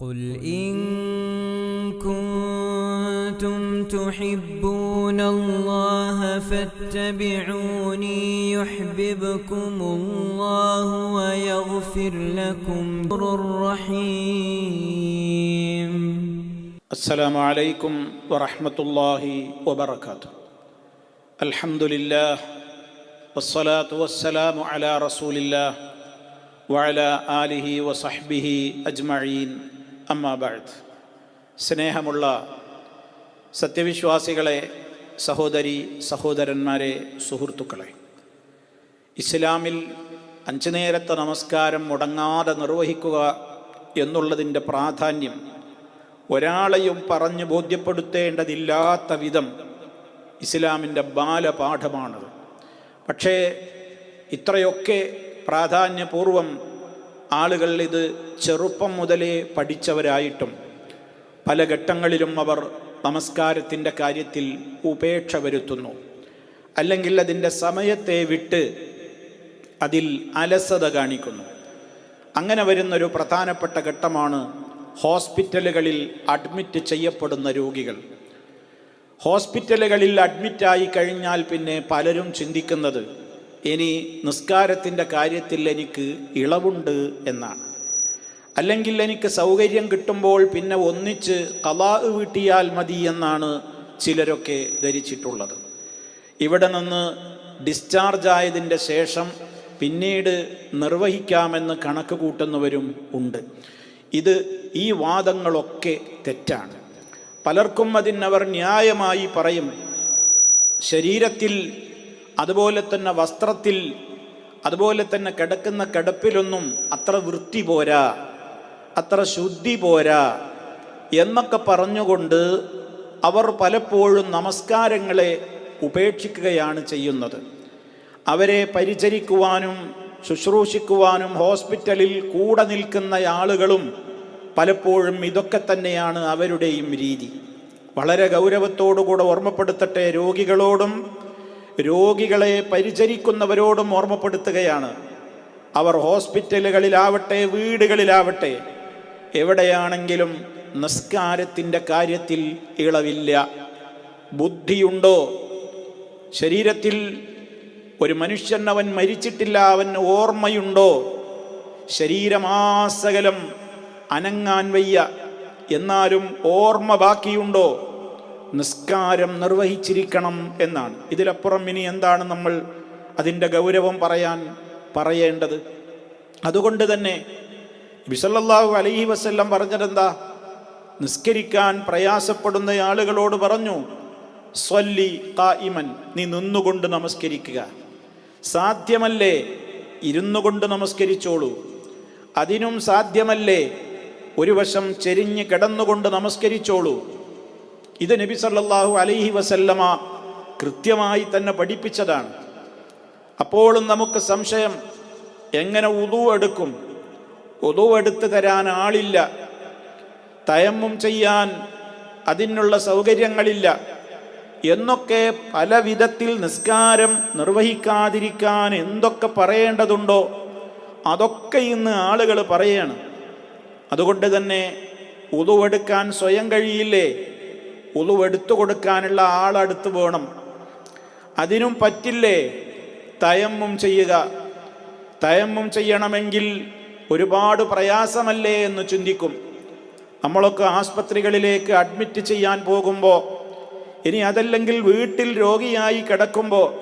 قل إن كنتم تحبون الله فاتبعوني يحببكم الله ويغفر لكم الرحيم. السلام عليكم ورحمة الله وبركاته. الحمد لله والصلاة والسلام على رسول الله وعلى آله وصحبه أجمعين. അമ്മാബാഴ് സ്നേഹമുള്ള സത്യവിശ്വാസികളെ സഹോദരി സഹോദരന്മാരെ സുഹൃത്തുക്കളെ ഇസ്ലാമിൽ അഞ്ചു നേരത്തെ നമസ്കാരം മുടങ്ങാതെ നിർവഹിക്കുക എന്നുള്ളതിന്റെ പ്രാധാന്യം ഒരാളെയും പറഞ്ഞു ബോധ്യപ്പെടുത്തേണ്ടതില്ലാത്ത വിധം ഇസ്ലാമിന്റെ ബാലപാഠമാണത്. പക്ഷേ ഇത്രയൊക്കെ പ്രാധാന്യപൂർവം ആളുകൾ ഇത് ചെറുപ്പം മുതലേ പഠിച്ചവരായിട്ടും പല ഘട്ടങ്ങളിലും അവർ നമസ്കാരത്തിന്റെ കാര്യത്തിൽ ഉപേക്ഷ വരുത്തുന്നു. അല്ലെങ്കിൽ അതിന്റെ സമയത്തെ വിട്ട് അതിൽ അലസത കാണിക്കുന്നു. അങ്ങനെ വരുന്നൊരു പ്രധാനപ്പെട്ട ഘട്ടമാണ് ഹോസ്പിറ്റലുകളിൽ അഡ്മിറ്റ് ചെയ്യപ്പെടുന്ന രോഗികൾ. ഹോസ്പിറ്റലുകളിൽ അഡ്മിറ്റായി കഴിഞ്ഞാൽ പിന്നെ പലരും ചിന്തിക്കുന്നത് ഇനി നിസ്കാരത്തിന്റെ കാര്യത്തിൽ എനിക്ക് ഇളവുണ്ട് എന്നാണ്. അല്ലെങ്കിൽ എനിക്ക് സൗകര്യം കിട്ടുമ്പോൾ പിന്നെ ഒന്നിച്ച് കലാ വീട്ടിയാൽ മതി എന്നാണ് ചിലരൊക്കെ ധരിച്ചിട്ടുള്ളത്. ഇവിടെ നിന്ന് ഡിസ്ചാർജ് ആയതിന്റെ ശേഷം പിന്നീട് നിർവഹിക്കാമെന്ന് കണക്ക് കൂട്ടുന്നവരും ഉണ്ട്. ഇത് ഈ വാദങ്ങളൊക്കെ തെറ്റാണ്. പലർക്കും അതിനവർ ന്യായമായി പറയും ശരീരത്തിൽ അതുപോലെ തന്നെ വസ്ത്രത്തിൽ അതുപോലെ തന്നെ കിടക്കുന്ന കിടപ്പിലൊന്നും അത്ര വൃത്തി പോരാ അത്ര ശുദ്ധി പോരാ എന്നൊക്കെ പറഞ്ഞുകൊണ്ട് അവർ പലപ്പോഴും നമസ്കാരങ്ങളെ ഉപേക്ഷിക്കുകയാണ് ചെയ്യുന്നത്. അവരെ പരിചരിക്കുവാനും ശുശ്രൂഷിക്കുവാനും ഹോസ്പിറ്റലിൽ കൂടെ നിൽക്കുന്ന ആളുകളും പലപ്പോഴും ഇതൊക്കെ തന്നെയാണ് അവരുടെയും രീതി. വളരെ ഗൗരവത്തോടുകൂടെ ഓർമ്മപ്പെടുത്തട്ടെ രോഗികളോടും രോഗികളെ പരിചരിക്കുന്നവരോടും ഓർമ്മപ്പെടുത്തുകയാണ്. അവർ ഹോസ്പിറ്റലുകളിലാവട്ടെ വീടുകളിലാവട്ടെ എവിടെയാണെങ്കിലും നിസ്കാരത്തിന്റെ കാര്യത്തിൽ ഇളവില്ല. ബുദ്ധിയുണ്ടോ? ശരീരത്തിൽ ഒരു മനുഷ്യൻ അവൻ മരിച്ചിട്ടില്ല അവൻ ഓർമ്മയുണ്ടോ? ശരീരമാസകലം അനങ്ങാൻ വയ്യ എന്നാലും ഓർമ്മ ബാക്കിയുണ്ടോ നിസ്കാരം നിർവഹിച്ചിരിക്കണം എന്നാണ്. ഇതിലപ്പുറം ഇനി എന്താണ് നമ്മൾ അതിന്റെ ഗൗരവം പറയാൻ പറയേണ്ടത്? അതുകൊണ്ട് തന്നെ ബിസല്ലാഹു അലൈഹി വസ്ല്ലം പറഞ്ഞതെന്താ? നിസ്കരിക്കാൻ പ്രയാസപ്പെടുന്ന ആളുകളോട് പറഞ്ഞു സ്വല്ലി കായിമൻ നീ നിന്നുകൊണ്ട് നമസ്കരിക്കുക. സാധ്യമല്ലേ ഇരുന്നു കൊണ്ട് നമസ്കരിച്ചോളൂ. അതിനും സാധ്യമല്ലേ ഒരു വശം ചെരിഞ്ഞ് കിടന്നുകൊണ്ട് നമസ്കരിച്ചോളൂ. ഇത് നബി സല്ലാഹു അലൈഹി വസല്ലമ കൃത്യമായി തന്നെ പഠിപ്പിച്ചതാണ്. അപ്പോഴും നമുക്ക് സംശയം എങ്ങനെ ഉതു എടുക്കും? ഉതു എടുത്തു തരാൻ ആളില്ല. തയമ്മും ചെയ്യാൻ അതിനുള്ള സൗകര്യങ്ങളില്ല. എന്നൊക്കെ പല വിധത്തിൽ നിസ്കാരം നിർവഹിക്കാതിരിക്കാൻ എന്തൊക്കെ പറയേണ്ടതുണ്ടോ അതൊക്കെ ഇന്ന് ആളുകൾ പറയാണ്. അതുകൊണ്ട് തന്നെ ഉതുവെടുക്കാൻ സ്വയം കഴിയില്ലേ? ഉളുവെടുത്തു കൊടുക്കാനുള്ള ആളടുത്ത് വേണം. അതിനും പറ്റില്ലേ? തയമ്മും ചെയ്യുക. തയമ്മും ചെയ്യണമെങ്കിൽ ഒരുപാട് പ്രയാസമല്ലേ എന്ന് ചിന്തിക്കും. നമ്മളൊക്കെ ആസ്പത്രികളിലേക്ക് അഡ്മിറ്റ് ചെയ്യാൻ പോകുമ്പോൾ ഇനി അതല്ലെങ്കിൽ വീട്ടിൽ രോഗിയായി കിടക്കുമ്പോൾ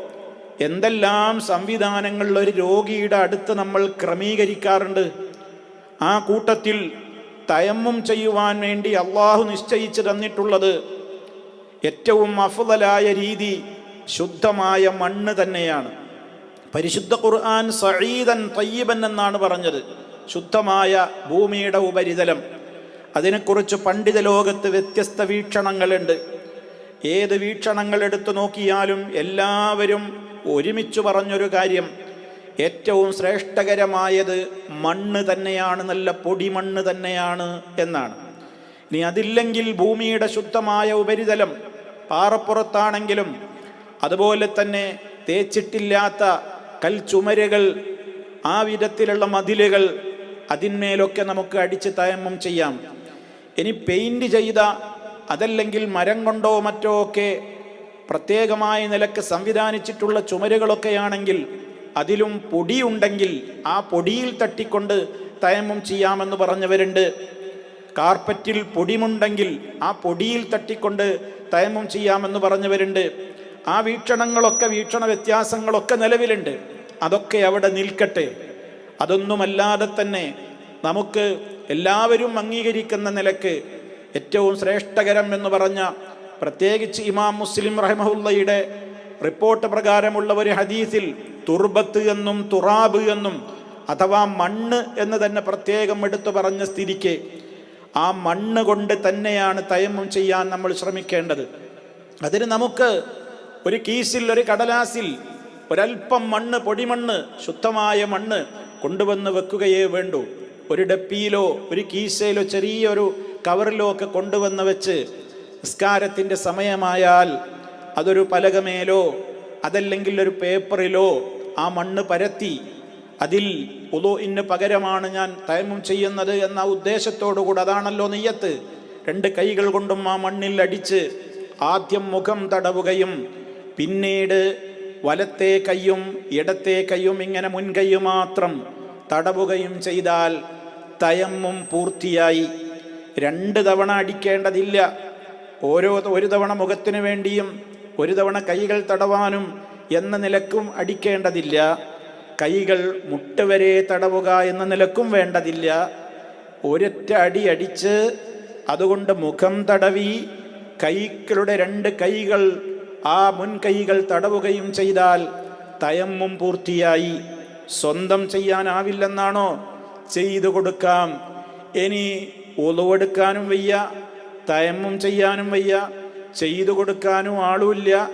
എന്തെല്ലാം സംവിധാനങ്ങൾ ഒരു രോഗിയുടെ അടുത്ത് നമ്മൾ ക്രമീകരിക്കാറുണ്ട്? ആ കൂട്ടത്തിൽ തയമ്മും ചെയ്യുവാൻ വേണ്ടി അള്ളാഹു നിശ്ചയിച്ചു തന്നിട്ടുള്ളത് ഏറ്റവും അഫുതലായ രീതി ശുദ്ധമായ മണ്ണ് തന്നെയാണ്. പരിശുദ്ധ ഖുർആൻ സഈദൻ തയ്യബൻ എന്നാണ് പറഞ്ഞത്. ശുദ്ധമായ ഭൂമിയുടെ ഉപരിതലം. അതിനെക്കുറിച്ച് പണ്ഡിത ലോകത്ത് വ്യത്യസ്ത വീക്ഷണങ്ങളുണ്ട്. ഏത് വീക്ഷണങ്ങൾ എടുത്തു നോക്കിയാലും എല്ലാവരും ഒരുമിച്ച് പറഞ്ഞൊരു കാര്യം. ഏറ്റവും ശ്രേഷ്ഠകരമായത് മണ്ണ് തന്നെയാണ് നല്ല പൊടിമണ്ണ് തന്നെയാണ് എന്നാണ്. ഇനി അതില്ലെങ്കിൽ ഭൂമിയുടെ ശുദ്ധമായ ഉപരിതലം പാറപ്പുറത്താണെങ്കിലും അതുപോലെ തന്നെ തേച്ചിട്ടില്ലാത്ത കൽച്ചുമരുകൾ ആ വിധത്തിലുള്ള മതിലുകൾ അതിന്മേലൊക്കെ നമുക്ക് അടിച്ച് തയമ്മം ചെയ്യാം. ഇനി പെയിന്റ് ചെയ്ത അതല്ലെങ്കിൽ മരം കൊണ്ടോ മറ്റോ ഒക്കെ പ്രത്യേകമായ നിലയ്ക്ക് സംവിധാനിച്ചിട്ടുള്ള ചുമരുകളൊക്കെയാണെങ്കിൽ അതിലും പൊടിയുണ്ടെങ്കിൽ ആ പൊടിയിൽ തട്ടിക്കൊണ്ട് തയമ്മം ചെയ്യാമെന്ന് പറഞ്ഞവരുണ്ട്. കാർപ്പറ്റിൽ പൊടിമുണ്ടെങ്കിൽ ആ പൊടിയിൽ തട്ടിക്കൊണ്ട് തയമം ചെയ്യാമെന്ന് പറഞ്ഞവരുണ്ട്. ആ വീക്ഷണങ്ങളൊക്കെ വീക്ഷണ വ്യത്യാസങ്ങളൊക്കെ നിലവിലുണ്ട്. അതൊക്കെ അവിടെ നിൽക്കട്ടെ. അതൊന്നുമല്ലാതെ തന്നെ നമുക്ക് എല്ലാവരും അംഗീകരിക്കുന്ന നിലയ്ക്ക് ഏറ്റവും ശ്രേഷ്ഠകരം എന്ന് പറഞ്ഞ പ്രത്യേകിച്ച് ഇമാം മുസ്ലിം റഹ്മഹുല്ലയുടെ റിപ്പോർട്ട് പ്രകാരമുള്ള ഒരു ഹദീസിൽ തുർബത്ത് എന്നും തുറാബ് എന്നും അഥവാ മണ്ണ് എന്ന് തന്നെ പ്രത്യേകം എടുത്തു പറഞ്ഞ സ്ഥിതിക്ക് ആ മണ്ണ് കൊണ്ട് തന്നെയാണ് തയമ്മം ചെയ്യാൻ നമ്മൾ ശ്രമിക്കേണ്ടത്. അതിന് നമുക്ക് ഒരു കീസിൽ ഒരു കടലാസിൽ ഒരൽപ്പം മണ്ണ് പൊടിമണ്ണ് ശുദ്ധമായ മണ്ണ് കൊണ്ടുവന്ന് വെക്കുകയേ വേണ്ടൂ. ഒരു ഡപ്പിയിലോ ഒരു കീശയിലോ ചെറിയൊരു കവറിലോ ഒക്കെ കൊണ്ടുവന്ന് വെച്ച് നിസ്കാരത്തിന്റെ സമയമായാൽ അതൊരു പലകമേലോ അതല്ലെങ്കിൽ ഒരു പേപ്പറിലോ ആ മണ്ണ് പരത്തി അതിൽ ഉദുഇന് പകരമാണ് ഞാൻ തയമം ചെയ്യുന്നത് എന്ന ഉദ്ദേശത്തോടു കൂടെ അതാണല്ലോ നെയ്യത്ത്. രണ്ട് കൈകൾ കൊണ്ടും ആ മണ്ണിൽ അടിച്ച് ആദ്യം മുഖം തടവുകയും പിന്നീട് വലത്തെ കൈയും ഇടത്തെ കൈയും ഇങ്ങനെ മുൻകൈ മാത്രം തടവുകയും ചെയ്താൽ തയമ്മും പൂർത്തിയായി. രണ്ട് തവണ അടിക്കേണ്ടതില്ല. ഓരോ ഒരു തവണ മുഖത്തിനു വേണ്ടിയും ഒരു തവണ കൈകൾ തടവാനും എന്ന നിലക്കും അടിക്കേണ്ടതില്ല. കൈകൾ മുട്ടുവരെ തടവുക എന്ന നിലക്കും വേണ്ടതില്ല. ഒരൊറ്റ അടി അടിച്ച് അതുകൊണ്ട് മുഖം തടവി കൈകളുടെ രണ്ട് കൈകൾ ആ മുൻകൈകൾ തടവുകയും ചെയ്താൽ തയമ്മും പൂർത്തിയായി. സ്വന്തം ചെയ്യാനാവില്ലെന്നാണോ? ചെയ്തു കൊടുക്കാം. ഇനി ഉളവെടുക്കാനും വയ്യ തയമ്മും ചെയ്യാനും വയ്യ ചെയ്തു കൊടുക്കാനും ആളുമില്ല.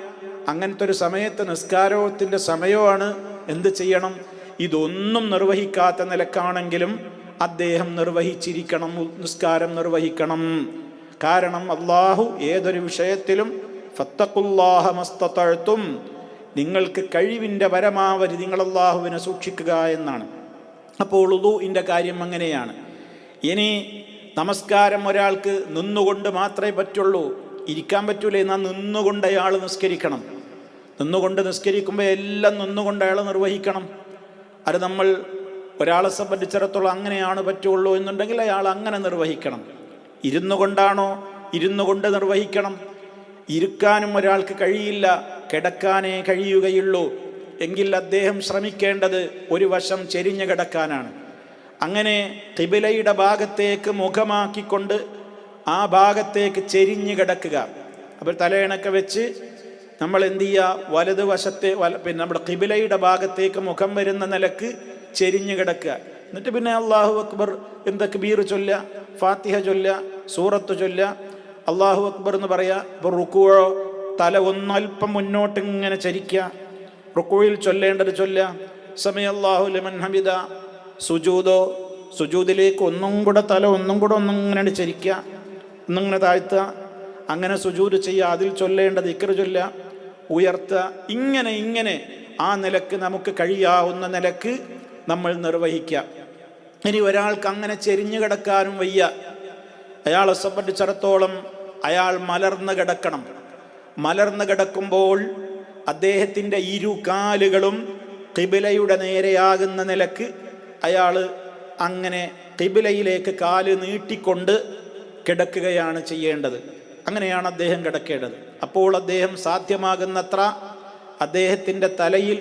അങ്ങനത്തെ ഒരു സമയത്ത് നിസ്കാരത്തിന്റെ സമയമാണ് എന്ത് ചെയ്യണം? ഇതൊന്നും നിർവഹിക്കാത്ത നിലക്കാണെങ്കിലും അദ്ദേഹം നിർവഹിച്ചിരിക്കണം നിസ്കാരം നിർവഹിക്കണം. കാരണം അള്ളാഹു ഏതൊരു വിഷയത്തിലും ഫത്തക്കുല്ലാഹമസ്തത്തഴുത്തും നിങ്ങൾക്ക് കഴിവിന്റെ പരമാവധി നിങ്ങൾ അള്ളാഹുവിനെ സൂക്ഷിക്കുക എന്നാണ്. അപ്പോൾ ഉദുവിന്റെ കാര്യം അങ്ങനെയാണ്. ഇനി നമസ്കാരം ഒരാൾക്ക് നിന്നുകൊണ്ട് മാത്രമേ പറ്റുള്ളൂ. ഇരിക്കാൻ പറ്റൂലേ എന്നാൽ നിന്നുകൊണ്ട് അയാൾ നിസ്കരിക്കണം. നിന്നുകൊണ്ട് നിസ്കരിക്കുമ്പോൾ എല്ലാം നിന്നുകൊണ്ട് അയാൾ നിർവഹിക്കണം. അത് നമ്മൾ ഒരാളെ സംബന്ധിച്ചിടത്തോളം അങ്ങനെയാണ് പറ്റുള്ളൂ എന്നുണ്ടെങ്കിൽ അയാൾ അങ്ങനെ നിർവഹിക്കണം. ഇരുന്നു കൊണ്ടാണോ? ഇരുന്നു കൊണ്ട് നിർവഹിക്കണം. ഇരിക്കാനും ഒരാൾക്ക് കഴിയില്ല കിടക്കാനേ കഴിയുകയുള്ളൂ. എങ്കിൽ അദ്ദേഹം ശ്രമിക്കേണ്ടത് ഒരു വശം ചെരിഞ്ഞു കിടക്കാനാണ്. അങ്ങനെ തിബിലയുടെ ഭാഗത്തേക്ക് മുഖമാക്കിക്കൊണ്ട് ആ ഭാഗത്തേക്ക് ചെരിഞ്ഞു കിടക്കുക. അപ്പോൾ തലയിണക്കെ വെച്ച് നമ്മൾ എന്ത് ചെയ്യുക വലതുവശത്തെ വല പിന്നെ നമ്മുടെ കിബിലയുടെ ഭാഗത്തേക്ക് മുഖം വരുന്ന നിലയ്ക്ക് ചെരിഞ്ഞു കിടക്കുക. എന്നിട്ട് പിന്നെ അള്ളാഹു അക്ബർ എന്തൊക്കെ ബീർ ചൊല്ല ഫാത്തിഹ ചൊല്ല സൂറത്ത് ചൊല്ല അള്ളാഹു അക്ബർ എന്ന് പറയാ ഇപ്പോൾ റുക്കുവോ തല ഒന്നൽപ്പം മുന്നോട്ട് ഇങ്ങനെ ചരിക്കുക. റുക്കുവിൽ ചൊല്ലേണ്ടത് ചൊല്ല സമയ അള്ളാഹു ലമൻ ഹമിദ. സുജൂദോ സുജൂദിലേക്ക് ഒന്നും കൂടെ തല ഒന്നും കൂടെ ഒന്നും ഇങ്ങനെ ചരിക്കുക. ഒന്നിങ്ങനെ താഴ്ത്തുക. അങ്ങനെ സുജൂദ് ചെയ്യുക. അതിൽ ചൊല്ലേണ്ടത് ഇക്കർ ചൊല്ല ഉയർത്തുക ഇങ്ങനെ ഇങ്ങനെ ആ നിലയ്ക്ക് നമുക്ക് കഴിയാവുന്ന നിലയ്ക്ക് നമ്മൾ നിർവഹിക്കാം. ഇനി ഒരാൾക്ക് അങ്ങനെ ചെരിഞ്ഞു കിടക്കാനും വയ്യ. അയാളെ സംബന്ധിച്ചിടത്തോളം അയാൾ മലർന്നു കിടക്കണം. മലർന്നു കിടക്കുമ്പോൾ അദ്ദേഹത്തിന്റെ ഇരു കാലുകളും കിബിലയുടെ നേരെയാകുന്ന നിലയ്ക്ക് അയാൾ അങ്ങനെ കിബിലയിലേക്ക് കാൽ നീട്ടിക്കൊണ്ട് കിടക്കുകയാണ് ചെയ്യേണ്ടത്. അങ്ങനെയാണ് അദ്ദേഹം കിടക്കേണ്ടത്. അപ്പോൾ അദ്ദേഹം സാധ്യമാകുന്നത്ര അദ്ദേഹത്തിന്റെ തലയിൽ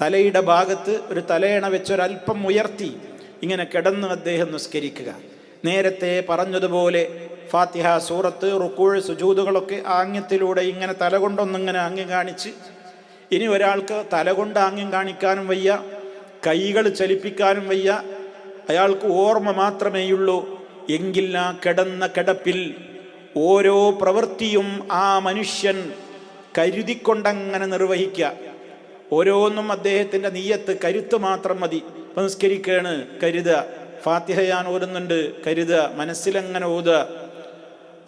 തലയുടെ ഭാഗത്ത് ഒരു തലയണ വെച്ചൊരല്പം ഉയർത്തി ഇങ്ങനെ കിടന്ന് അദ്ദേഹം നിസ്കരിക്കുക. നേരത്തെ പറഞ്ഞതുപോലെ ഫാത്തിഹ സൂറത്ത് റുക്കൂഴ് സുജൂതുകളൊക്കെ ആംഗ്യത്തിലൂടെ ഇങ്ങനെ തല കൊണ്ടൊന്നിങ്ങനെ ആംഗ്യം കാണിച്ച് ഇനി ഒരാൾക്ക് തല കൊണ്ട് ആംഗ്യം കാണിക്കാനും വയ്യ കൈകൾ ചലിപ്പിക്കാനും വയ്യ അയാൾക്ക് ഓർമ്മ മാത്രമേയുള്ളൂ. എങ്കിൽ ആ കിടന്ന കിടപ്പിൽ ഓരോ പ്രവൃത്തിയും ആ മനുഷ്യൻ കരുതിക്കൊണ്ടങ്ങനെ നിർവഹിക്കുക. ഓരോന്നും അദ്ദേഹത്തിന്റെ നീയത്ത് കരുത്ത് മാത്രം മതി. സംസ്കരിക്കുകയാണ് കരുതുക. ഫാത്തിഹയാൻ ഞാൻ ഓതുന്നുണ്ട് കരുതുക. മനസ്സിലങ്ങനെ ഓതുക.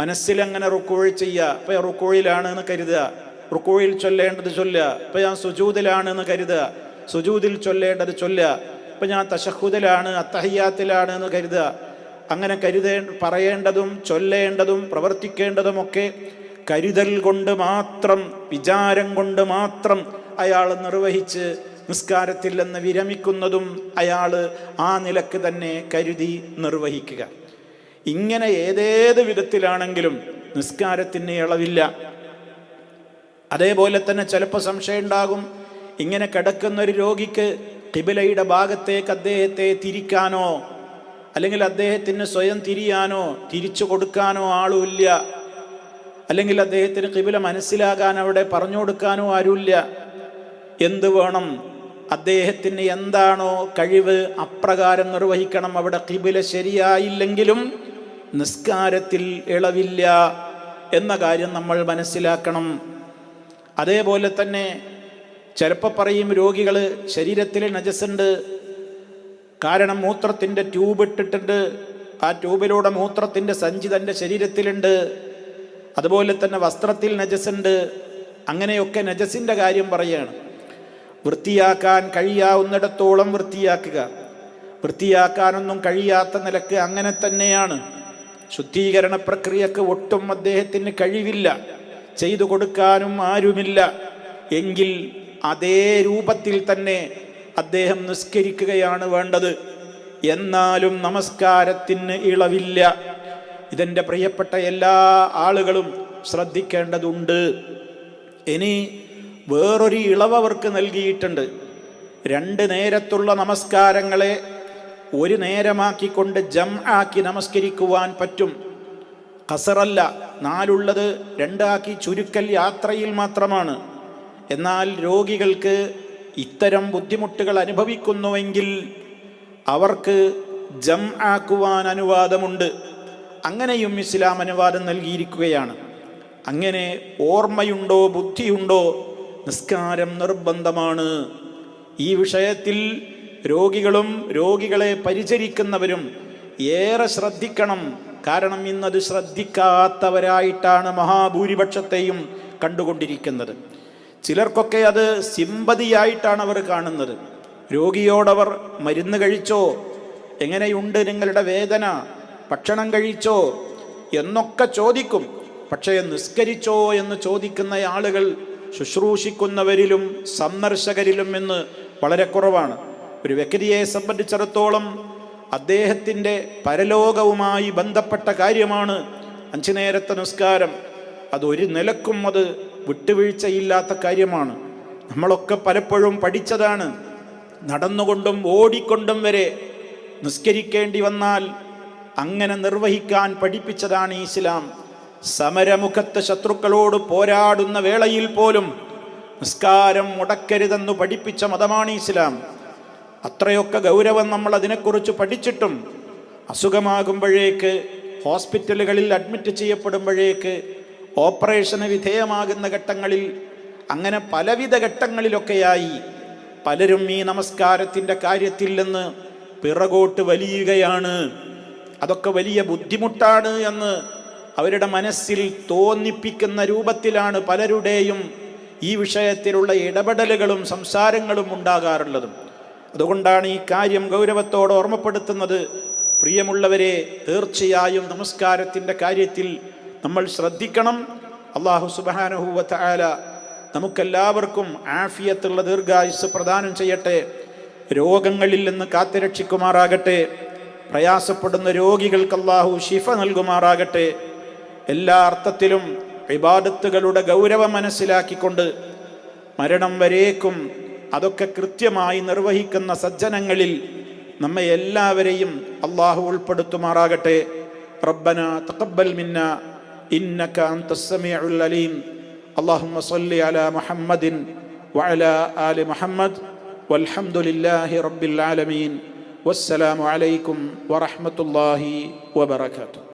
മനസ്സിലങ്ങനെ റുക്കോഴ് ചെയ്യുക. ഇപ്പം റുക്കോഴിലാണ് എന്ന് കരുതുക. റുക്കോഴിൽ ചൊല്ലേണ്ടത് ചൊല്ലുക. ഇപ്പം ഞാൻ സുജൂതിലാണ് എന്ന് കരുതുക. സുജൂതിൽ ചൊല്ലേണ്ടത് ചൊല്ലുക. ഇപ്പം ഞാൻ തശഹുദിലാണ് അത്തഹയ്യാത്തിലാണ് എന്ന് കരുതുക. അങ്ങനെ കരുതേ പറയേണ്ടതും ചൊല്ലേണ്ടതും പ്രവർത്തിക്കേണ്ടതുമൊക്കെ കരുതൽ കൊണ്ട് മാത്രം വിചാരം കൊണ്ട് മാത്രം അയാൾ നിർവഹിച്ച് നിസ്കാരത്തിൽ നിന്ന് വിരമിക്കുന്നതും അയാൾ ആ നിലയ്ക്ക് തന്നെ കരുതി നിർവഹിക്കുക. ഇങ്ങനെ ഏതേത് വിധത്തിലാണെങ്കിലും നിസ്കാരത്തിന് ഇളവില്ല. അതേപോലെ തന്നെ ചിലപ്പോൾ സംശയം ഉണ്ടാകും ഇങ്ങനെ കിടക്കുന്ന ഒരു രോഗിക്ക് കിബിലയുടെ ഭാഗത്തേക്ക് അദ്ദേഹത്തെ തിരിക്കാനോ അല്ലെങ്കിൽ അദ്ദേഹത്തിന് സ്വയം തിരിയാനോ തിരിച്ചു കൊടുക്കാനോ ആളുമില്ല. അല്ലെങ്കിൽ അദ്ദേഹത്തിന് കിബില മനസ്സിലാകാൻ അവിടെ പറഞ്ഞു കൊടുക്കാനോ ആരുമില്ല. എന്ത് വേണം? അദ്ദേഹത്തിന് എന്താണോ കഴിവ് അപ്രകാരം നിർവഹിക്കണം. അവിടെ കിബില ശരിയായില്ലെങ്കിലും നിസ്കാരത്തിൽ ഇളവില്ല എന്ന കാര്യം നമ്മൾ മനസ്സിലാക്കണം. അതേപോലെ തന്നെ ചിലപ്പോൾ പറയും രോഗികൾ ശരീരത്തിൽ നജസുണ്ട് കാരണം മൂത്രത്തിന്റെ ട്യൂബ് ഇട്ടിട്ടുണ്ട്. ആ ട്യൂബിലൂടെ മൂത്രത്തിന്റെ സഞ്ചി തന്റെ ശരീരത്തിലുണ്ട്. അതുപോലെ തന്നെ വസ്ത്രത്തിൽ നജസുണ്ട് അങ്ങനെയൊക്കെ നജസിന്റെ കാര്യം പറയുകയാണ് വൃത്തിയാക്കാൻ കഴിയാവുന്നിടത്തോളം വൃത്തിയാക്കുക. വൃത്തിയാക്കാനൊന്നും കഴിയാത്ത നിലയ്ക്ക് അങ്ങനെ തന്നെയാണ്. ശുദ്ധീകരണ പ്രക്രിയക്ക് ഒട്ടും അദ്ദേഹത്തിന് കഴിവില്ല. ചെയ്തു കൊടുക്കാനും ആരുമില്ല. എങ്കിൽ അതേ രൂപത്തിൽ തന്നെ അദ്ദേഹം നിസ്കരിക്കുകയാണ് വേണ്ടത്. എന്നാലും നമസ്കാരത്തിന് ഇളവില്ല. ഇതെന്റെ പ്രിയപ്പെട്ട എല്ലാ ആളുകളും ശ്രദ്ധിക്കേണ്ടതുണ്ട്. ഇനി വേറൊരു ഇളവ് അവർക്ക് നൽകിയിട്ടുണ്ട്. രണ്ട് നേരത്തുള്ള നമസ്കാരങ്ങളെ ഒരു നേരമാക്കിക്കൊണ്ട് ജം ആക്കി നമസ്കരിക്കുവാൻ പറ്റും. കസറല്ല നാലുള്ളത് രണ്ടാക്കി ചുരുക്കൽ യാത്രയിൽ മാത്രമാണ്. എന്നാൽ രോഗികൾക്ക് ഇത്തരം ബുദ്ധിമുട്ടുകൾ അനുഭവിക്കുന്നുവെങ്കിൽ അവർക്ക് ജം ആക്കുവാൻ അനുവാദമുണ്ട്. അങ്ങനെയും ഇസ്ലാം അനുവാദം നൽകിയിരിക്കുകയാണ്. അങ്ങനെ ഓർമ്മയുണ്ടോ ബുദ്ധിയുണ്ടോ? നിസ്കാരം നിർബന്ധമാണ്. ഈ വിഷയത്തിൽ രോഗികളും രോഗികളെ പരിചരിക്കുന്നവരും ഏറെ ശ്രദ്ധിക്കണം. കാരണം ഇന്നത് ശ്രദ്ധിക്കാത്തവരായിട്ടാണ് മഹാഭൂരിപക്ഷത്തെയും കണ്ടുകൊണ്ടിരിക്കുന്നത്. ചിലർക്കൊക്കെ അത് സിമ്പതിയായിട്ടാണ് അവർ കാണുന്നത്. രോഗിയോടവർ മരുന്ന് കഴിച്ചോ? എങ്ങനെയുണ്ട് നിങ്ങളുടെ വേദന? ഭക്ഷണം കഴിച്ചോ? എന്നൊക്കെ ചോദിക്കും. പക്ഷേ നിസ്കരിച്ചോ എന്ന് ചോദിക്കുന്ന ആളുകൾ ശുശ്രൂഷിക്കുന്നവരിലും സന്ദർശകരിലും എന്ന് വളരെ കുറവാണ്. ഒരു വ്യക്തിയെ സംബന്ധിച്ചിടത്തോളം അദ്ദേഹത്തിന്റെ പരലോകവുമായി ബന്ധപ്പെട്ട കാര്യമാണ് അഞ്ചു നേരത്തെ നിസ്കാരം. അതൊരു നിലക്കും അത് വിട്ടുവീഴ്ചയില്ലാത്ത കാര്യമാണ്. നമ്മളൊക്കെ പലപ്പോഴും പഠിച്ചതാണ്. നടന്നുകൊണ്ടും ഓടിക്കൊണ്ടും വരെ നിസ്കരിക്കേണ്ടി വന്നാൽ അങ്ങനെ നിർവഹിക്കാൻ പഠിപ്പിച്ചതാണ് ഇസ്ലാം. സമരമുഖത്ത് ശത്രുക്കളോട് പോരാടുന്ന വേളയിൽ പോലും നിസ്കാരം മുടക്കരുതെന്ന് പഠിപ്പിച്ച മതമാണ് ഇസ്ലാം. അത്രയൊക്കെ ഗൗരവം നമ്മൾ അതിനെക്കുറിച്ച് പഠിച്ചിട്ടും അസുഖമാകുമ്പോഴേക്ക് ഹോസ്പിറ്റലുകളിൽ അഡ്മിറ്റ് ചെയ്യപ്പെടുമ്പോഴേക്ക് ഓപ്പറേഷന് വിധേയമാകുന്ന ഘട്ടങ്ങളിൽ അങ്ങനെ പലവിധ ഘട്ടങ്ങളിലൊക്കെയായി പലരും ഈ നമസ്കാരത്തിന്റെ കാര്യത്തിൽ നിന്ന് പിറകോട്ട് വലിയുകയാണ്. അതൊക്കെ വലിയ ബുദ്ധിമുട്ടാണ് എന്ന് അവരുടെ മനസ്സിൽ തോന്നിപ്പിക്കുന്ന രൂപത്തിലാണ് പലരുടെയും ഈ വിഷയത്തിലുള്ള ഇടപെടലുകളും സംസാരങ്ങളും ഉണ്ടാകാറുള്ളതും. അതുകൊണ്ടാണ് ഈ കാര്യം ഗൗരവത്തോടെ ഓർമ്മപ്പെടുത്തുന്നത്. പ്രിയമുള്ളവരെ തീർച്ചയായും നമസ്കാരത്തിന്റെ കാര്യത്തിൽ നമ്മൾ ശ്രദ്ധിക്കണം. അള്ളാഹു സുബാനഹുവത്ത ആല നമുക്കെല്ലാവർക്കും ആഫിയത്തുള്ള ദീർഘായുസ് പ്രദാനം ചെയ്യട്ടെ. രോഗങ്ങളിൽ നിന്ന് കാത്തുരക്ഷിക്കുമാറാകട്ടെ. പ്രയാസപ്പെടുന്ന രോഗികൾക്ക് അള്ളാഹു ഷിഫ നൽകുമാറാകട്ടെ. എല്ലാ അർത്ഥത്തിലും വിവാദത്തുകളുടെ ഗൗരവം മനസ്സിലാക്കിക്കൊണ്ട് മരണം വരേക്കും. അതൊക്കെ കൃത്യമായി നിർവഹിക്കുന്ന സജ്ജനങ്ങളിൽ നമ്മെ എല്ലാവരെയും അള്ളാഹു ഉൾപ്പെടുത്തുമാറാകട്ടെ. റബ്ബന തഖബ്ബൽ മിന്ന إنك أنت السميع العليم. اللهم صل على محمد وعلى آل محمد. والحمد لله رب العالمين. والسلام عليكم ورحمة الله وبركاته.